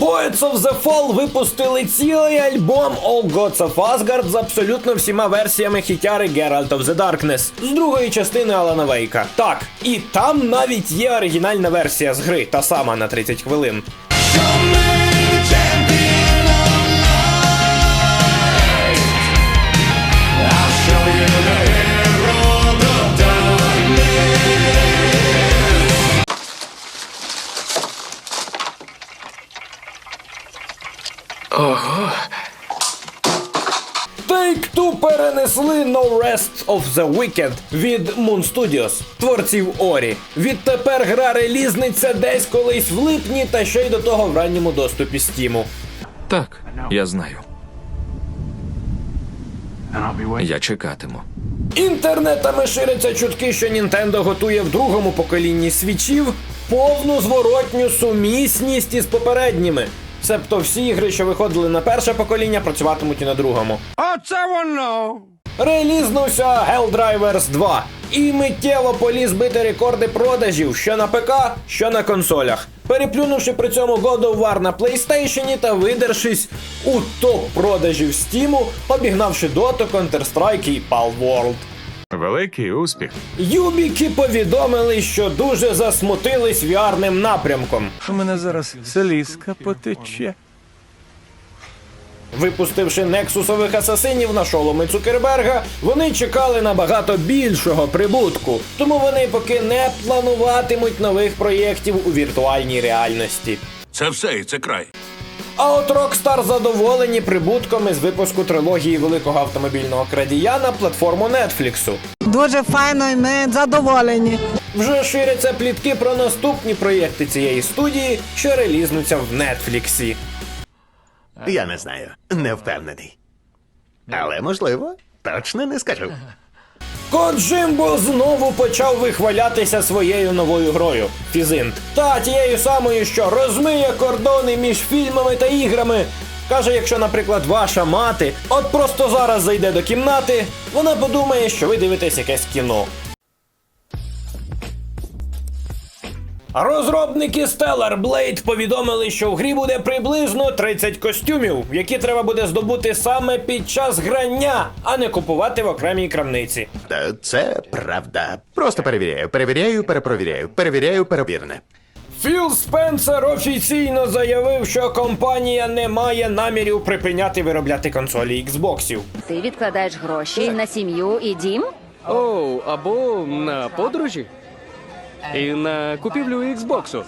Poets of the Fall випустили цілий альбом All Gods of Asgard з абсолютно всіма версіями хітяри Geralt of the Darkness з другої частини Алана Вейка. Так, і там навіть є оригінальна версія з гри, та сама на 30 хвилин. Take-Two перенесли No Rest of the Wicked від Moon Studios, творців Орі. Відтепер гра релізниться десь колись в липні та ще й до того в ранньому доступі Стіму. Так, я знаю. Я чекатиму. Інтернетами ширяться чутки, що Nintendo готує в другому поколінні свічів повну зворотню сумісність із попередніми. Себто всі ігри, що виходили на перше покоління, працюватимуть і на другому. Оце воно! Релізнувся Helldivers 2 і миттєво поліз бити рекорди продажів що на ПК, що на консолях, переплюнувши при цьому God of War на PlayStation та видершись у топ продажів Steam, обігнавши Dota, Counter-Strike і Palworld. Великий успіх. Юбіки повідомили, що дуже засмутились віарним напрямком. У мене зараз селізка потече. Випустивши нексусових асасинів на шоломи Цукерберга, вони чекали набагато більшого прибутку, тому вони поки не плануватимуть нових проєктів у віртуальній реальності. Це все і це край. А от Rockstar задоволені прибутком із випуску трилогії великого автомобільного крадія на платформу Нетфліксу. Дуже файно і ми задоволені. Вже ширяться плітки про наступні проєкти цієї студії, що релізнуться в Нетфліксі. Я не знаю, не впевнений. Але можливо, точно не скажу. Коджимбо знову почав вихвалятися своєю новою грою Фізинт. Та тією самою, що розмиє кордони між фільмами та іграми. Каже, якщо, наприклад, ваша мати от просто зараз зайде до кімнати, вона подумає, що ви дивитесь якесь кіно. Розробники Stellar Blade повідомили, що в грі буде приблизно 30 костюмів, які треба буде здобути саме під час грання, а не купувати в окремій крамниці. Та це правда. Просто перевіряю, перевіряю, перепровіряю, перевіряю, перевірне. Філ Спенсер офіційно заявив, що компанія не має намірів припиняти виробляти консолі Xboxів. Ти відкладаєш гроші на сім'ю і дім? О, або на подорожі. І на купівлю Xbox.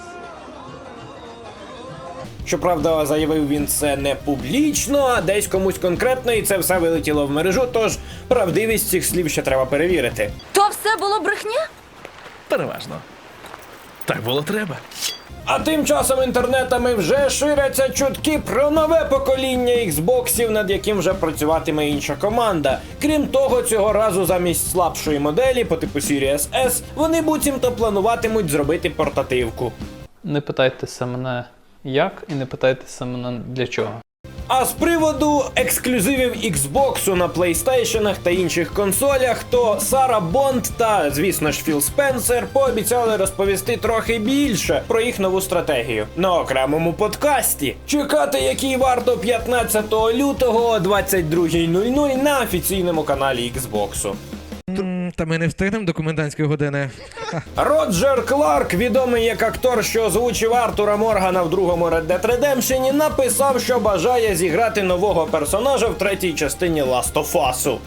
Щоправда, заявив він це не публічно, а десь комусь конкретно, і це все вилетіло в мережу. Тож правдивість цих слів ще треба перевірити. То все було брехня? Переважно. Так було треба. А тим часом інтернетами вже ширяться чутки про нове покоління іксбоксів, над яким вже працюватиме інша команда. Крім того, цього разу замість слабшої моделі по типу Series S, вони буцімто плануватимуть зробити портативку. Не питайтеся мене як і не питайтеся мене для чого. А з приводу ексклюзивів Xbox на PlayStation та інших консолях, то Сара Бонд та, звісно ж, Філ Спенсер пообіцяли розповісти трохи більше про їх нову стратегію на окремому подкасті. Чекати, який варто 15 лютого о 22.00 на офіційному каналі Xbox. Та ми не встигнемо до комендантської години. Роджер Кларк, відомий як актор, що озвучив Артура Моргана в другому Red Dead Redemption, написав, що бажає зіграти нового персонажа в третій частині Last of Us.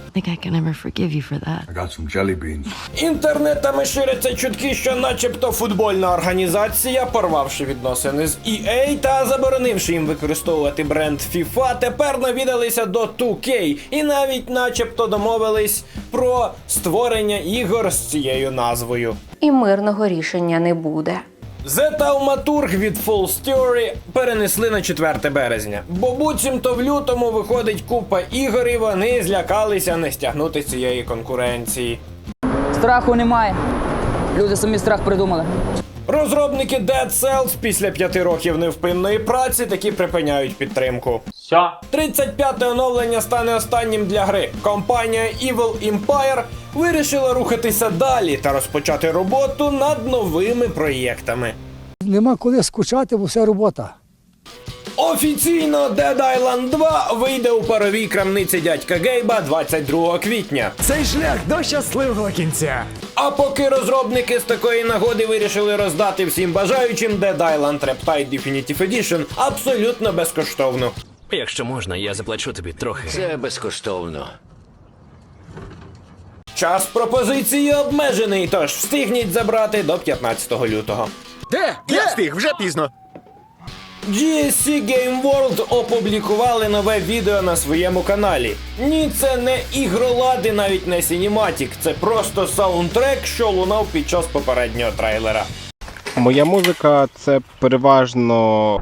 Інтернетами ширяться чутки, що начебто футбольна організація, порвавши відносини з EA та заборонивши їм використовувати бренд FIFA, тепер навідалися до 2K і навіть начебто домовились про створення ігор з цією назвою. І мирного рішення не буде. The Taumaturg від Full Story перенесли на 4 березня, бо буцімто в лютому виходить купа ігор, і вони злякалися не стягнути цієї конкуренції. Страху немає. Люди самі страх придумали. Розробники Dead Cells після п'яти років невпинної праці таки припиняють підтримку. Що? 35-те оновлення стане останнім для гри. Компанія Evil Empire вирішила рухатися далі та розпочати роботу над новими проєктами. Нема коли скучати, бо все робота. Офіційно Dead Island 2 вийде у паровій крамниці дядька Гейба 22 квітня. Цей шлях до щасливого кінця. А поки розробники з такої нагоди вирішили роздати всім бажаючим Dead Island Reptide Definitive Edition абсолютно безкоштовно. Якщо можна, я заплачу тобі трохи. Це безкоштовно. Час пропозиції обмежений, тож встигніть забрати до 15 лютого. Де? Я встиг, вже пізно. GSC Game World опублікували нове відео на своєму каналі. Ні, це не ігролади, навіть не Cinematic, це просто саундтрек, що лунав під час попереднього трейлера. Моя музика це переважно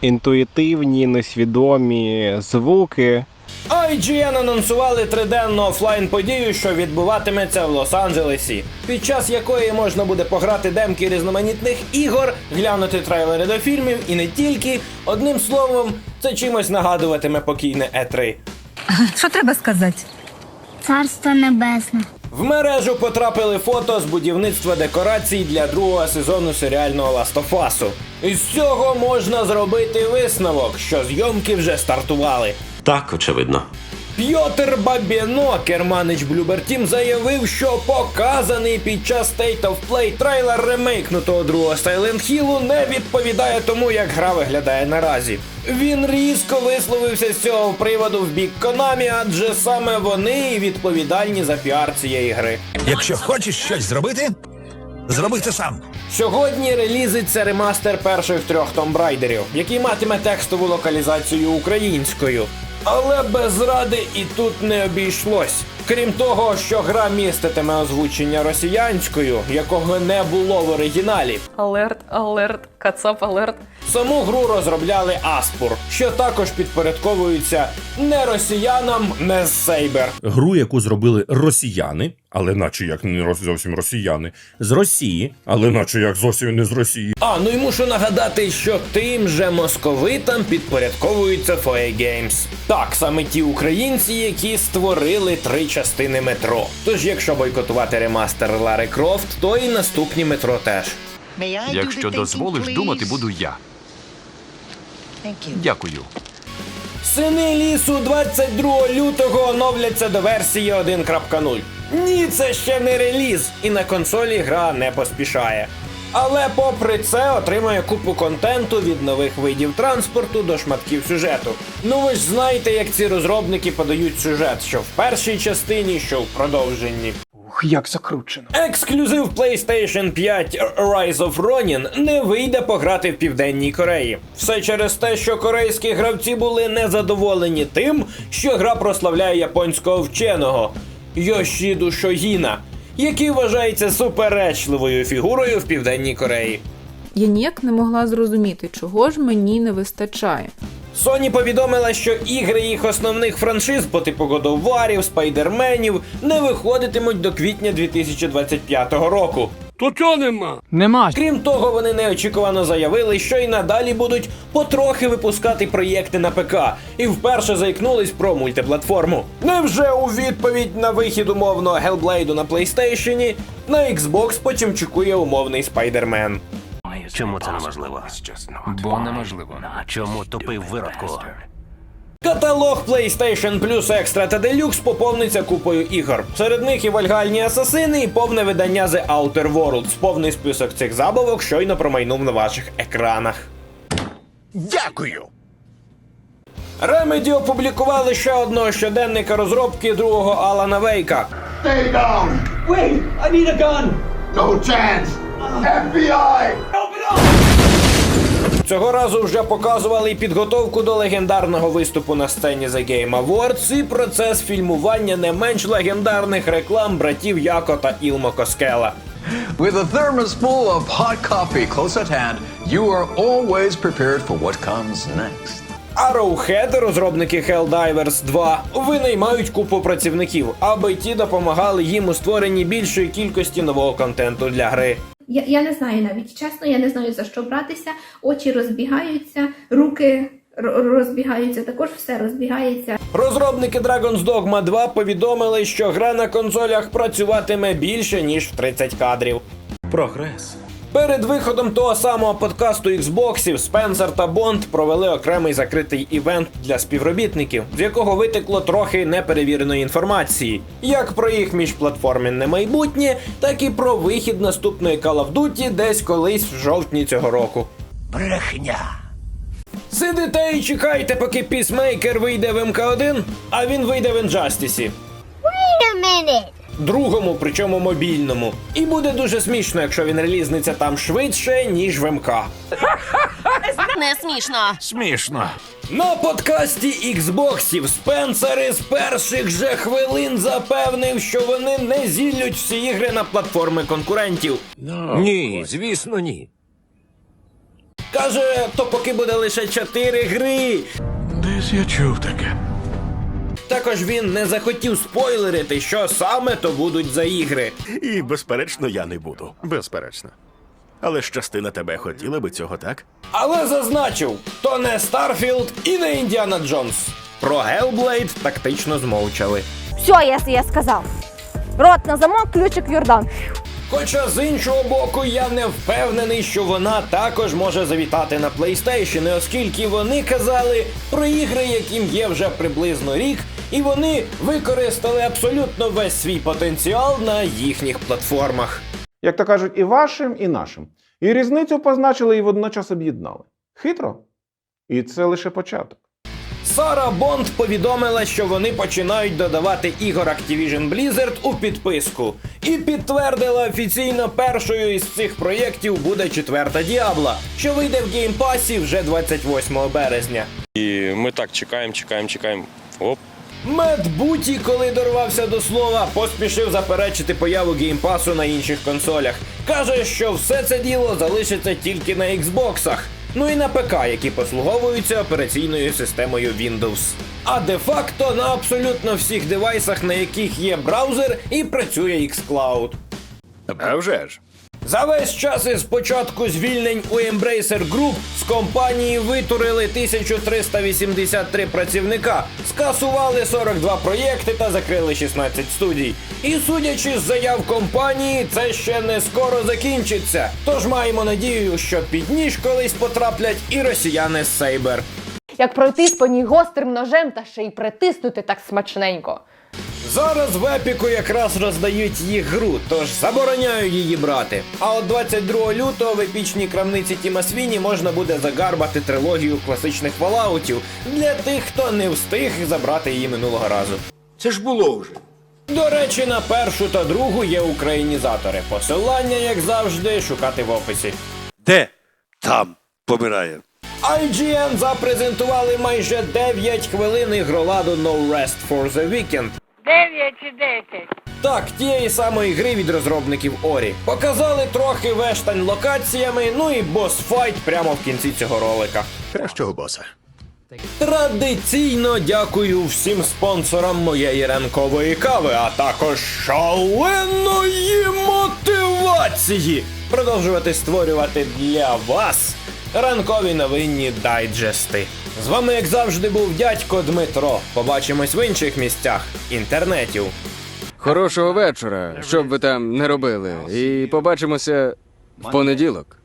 інтуїтивні, несвідомі звуки. IGN анонсували триденну офлайн подію, що відбуватиметься в Лос-Анджелесі, під час якої можна буде пограти демки різноманітних ігор, глянути трейлери до фільмів і не тільки. Одним словом, це чимось нагадуватиме покійне E E3. Що треба сказати? Царство небесне. В мережу потрапили фото з будівництва декорацій для другого сезону серіального Ластофасу. Із цього можна зробити висновок, що зйомки вже стартували. Так, очевидно. Пьотер Бабіно, керманич Team, заявив, що показаний під час State of Play трейлер ремейкнутого другого Silent Hill не відповідає тому, як гра виглядає наразі. Він різко висловився з цього приводу в бік Konami, адже саме вони і відповідальні за піар цієї гри. Якщо хочеш щось зробити, зроби це сам. Сьогодні релізиться ремастер перших трьох Tomb Raiderів, який матиме текстову локалізацію українською. Але без ради і тут не обійшлось. Крім того, що гра міститиме озвучення росіянською, якого не було в оригіналі. Алерт, алерт, кацап, алерт. Саму гру розробляли Аспур, що також підпорядковується не росіянам, не з Сейбер. Гру, яку зробили росіяни, але наче як не роз- зовсім росіяни, з Росії, але наче як зовсім не з Росії. А, ну і мушу нагадати, що тим же московитам підпорядковується FOE Games. Так, саме ті українці, які створили три частини метро. Тож, якщо бойкотувати ремастер Лари Крофт, то і наступні метро теж. Якщо дозволиш, думати буду я. Дякую. Сини лісу 22 лютого оновляться до версії 1.0. Ні, це ще не реліз, і на консолі гра не поспішає. Але попри це отримує купу контенту від нових видів транспорту до шматків сюжету. Ну ви ж знаєте, як ці розробники подають сюжет, що в першій частині, що в продовженні. Ух, як закручено. Ексклюзив PlayStation 5 Rise of Ronin не вийде пограти в Південній Кореї. Все через те, що корейські гравці були незадоволені тим, що гра прославляє японського вченого Йошіду Шогіна, який вважається суперечливою фігурою в Південній Кореї. Я ніяк не могла зрозуміти, чого ж мені не вистачає. Sony повідомила, що ігри їх основних франшиз по типу God of Спайдерменів не виходитимуть до квітня 2025 року. То чого нема? Нема. Крім того, вони неочікувано заявили, що й надалі будуть потрохи випускати проєкти на ПК, і вперше заікнулись про мультиплатформу. Невже у відповідь на вихід умовного Hellblade на PlayStation на Xbox потім чекує умовний Спайдермен? Чому це неможливо? Бо неможливо. Чому тупий виродку? Каталог PlayStation Plus Extra та Deluxe поповниться купою ігор. Серед них і вальгальні асасини, і повне видання The Outer Worlds. Повний список цих забавок щойно промайнув на ваших екранах. Дякую! Remedy опублікували ще одного щоденника розробки другого Алана Вейка. Stay down! Wait, I need a gun! No chance! FBI! Цього разу вже показували і підготовку до легендарного виступу на сцені The Game Awards і процес фільмування не менш легендарних реклам братів Яко та Ілмо Коскела. With a thermos full of hot coffee close at hand, you are always prepared for what comes next. Arrowhead, розробники Helldivers 2, винаймають купу працівників, аби ті допомагали їм у створенні більшої кількості нового контенту для гри. Я, я не знаю навіть чесно, я не знаю за що братися. Очі розбігаються, руки розбігаються, також все розбігається. Розробники Dragon's Dogma 2 повідомили, що гра на консолях працюватиме більше ніж в 30 кадрів. Прогрес. Перед виходом того самого подкасту Xboxів Спенсер та Бонд провели окремий закритий івент для співробітників, з якого витекло трохи неперевіреної інформації, як про їх міжплатформенне майбутнє, так і про вихід наступної Call of Duty десь колись в жовтні цього року. Брехня. Сидите і чекайте, поки Пісмейкер вийде в МК1, а він вийде в Injustice. Другому, причому мобільному. І буде дуже смішно, якщо він релізниться там швидше, ніж в МК. Не смішно. Смішно. На подкасті Xboxів Спенсер із перших же хвилин запевнив, що вони не зіллють всі ігри на платформи конкурентів. Ні, звісно, ні. Каже, то поки буде лише 4 гри. Десь я чув таке. Також він не захотів спойлерити, що саме то будуть за ігри. І, безперечно, я не буду. Безперечно. Але ж частина тебе хотіла би цього, так? Але зазначив, то не Старфілд і не Індіана Джонс. Про Гелблейд тактично змовчали. Все, я, я сказав. Рот на замок, ключик в Йордан. Хоча з іншого боку, я не впевнений, що вона також може завітати на PlayStation, оскільки вони казали про ігри, яким є вже приблизно рік, і вони використали абсолютно весь свій потенціал на їхніх платформах. Як то кажуть, і вашим, і нашим. І різницю позначили і водночас об'єднали. Хитро? І це лише початок. Сара Бонд повідомила, що вони починають додавати ігор Activision Blizzard у підписку, і підтвердила офіційно першою із цих проєктів буде четверта Діабла, що вийде в геймпасі вже 28 березня. І ми так чекаємо, чекаємо, чекаємо. Оп. Мед Буті, коли дорвався до слова, поспішив заперечити появу геймпасу на інших консолях. Каже, що все це діло залишиться тільки на Xboxах. Ну і на ПК, які послуговуються операційною системою Windows. А де-факто на абсолютно всіх девайсах, на яких є браузер і працює xCloud. А вже ж. За весь час із початку звільнень у Embracer Group з компанії витурили 1383 працівника, скасували 42 проєкти та закрили 16 студій. І судячи з заяв компанії, це ще не скоро закінчиться. Тож маємо надію, що під ніж колись потраплять і росіяни з Сейбер. Як пройтись по ній гострим ножем та ще й притиснути так смачненько. Зараз в епіку якраз роздають їх гру, тож забороняю її брати. А от 22 лютого в епічній крамниці Тіма Свіні можна буде загарбати трилогію класичних фалаутів для тих, хто не встиг забрати її минулого разу. Це ж було вже. До речі, на першу та другу є українізатори. Посилання, як завжди, шукати в описі. Де? Там помирає. IGN запрезентували майже 9 хвилин ігроладу No Rest for the Weekend. 9 чи 10. Так, тієї самої гри від розробників Орі. Показали трохи вештань локаціями, ну і босс-файт прямо в кінці цього ролика. Кращого боса. Традиційно дякую всім спонсорам моєї ранкової кави, а також шаленої мотивації продовжувати створювати для вас ранкові новинні дайджести. З вами, як завжди, був дядько Дмитро. Побачимось в інших місцях інтернетів. Хорошого вечора, що б ви там не робили. І побачимося в понеділок.